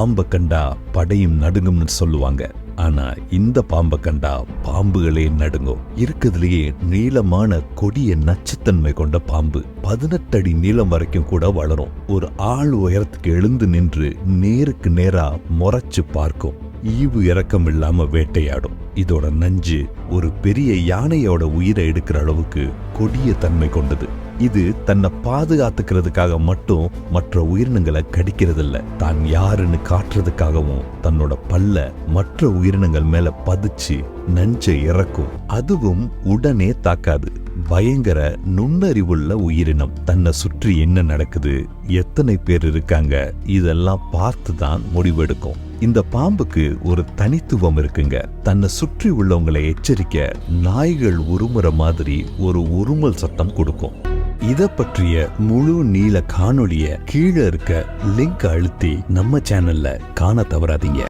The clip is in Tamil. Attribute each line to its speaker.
Speaker 1: பாம்பை கண்டா படையும் நடுங்கும்னு சொல்லுவாங்க. ஆனா இந்த பாம்பை கண்டா பாம்புகளே நடுங்கும். இருக்கிறதுலயே நீளமான கொடிய நச்சுத்தன்மை கொண்ட பாம்பு பதினெட்டு அடி நீளம் வரைக்கும் கூட வளரும். ஒரு ஆள் உயரத்துக்கு எழுந்து நின்று நேருக்கு நேரா முறைச்சு பார்க்கும். ஈவு இறக்கம் இல்லாம வேட்டையாடும். இதோட நஞ்சு ஒரு பெரிய யானையோட உயிரை எடுக்கிற அளவுக்கு கொடிய தன்மை கொண்டது. இது தன்னை பாதுகாத்துக்கிறதுக்காக மட்டும் மற்ற உயிரினங்களை கடிக்கிறதில்ல. தான் யாருன்னு காட்டுறதுக்காகவும் தன்னோட பல்ல மற்ற உயிரினங்கள் மேல பதிச்சு நஞ்சை இறக்கும். அதுவும் உடனே தாக்காது. பயங்கர நுண்ணறிவுள்ள உயிரினம். தன்னை சுற்றி என்ன நடக்குது? எத்தனை பேர் இருக்காங்க? இதெல்லாம் பார்த்து தான் முடிவெடுக்கும். இந்த பாம்புக்கு ஒரு தனித்துவம் இருக்குங்க. தன்னை சுற்றி உள்ளவங்களை எச்சரிக்க நாய்கள் உருமுற மாதிரி ஒரு உருமல் சத்தம் கொடுக்கும். இதை பற்றிய முழு நீள காணொளிய கீழே இருக்க லிங்க் அழுத்தி நம்ம சேனல்ல காண தவறாதீங்க.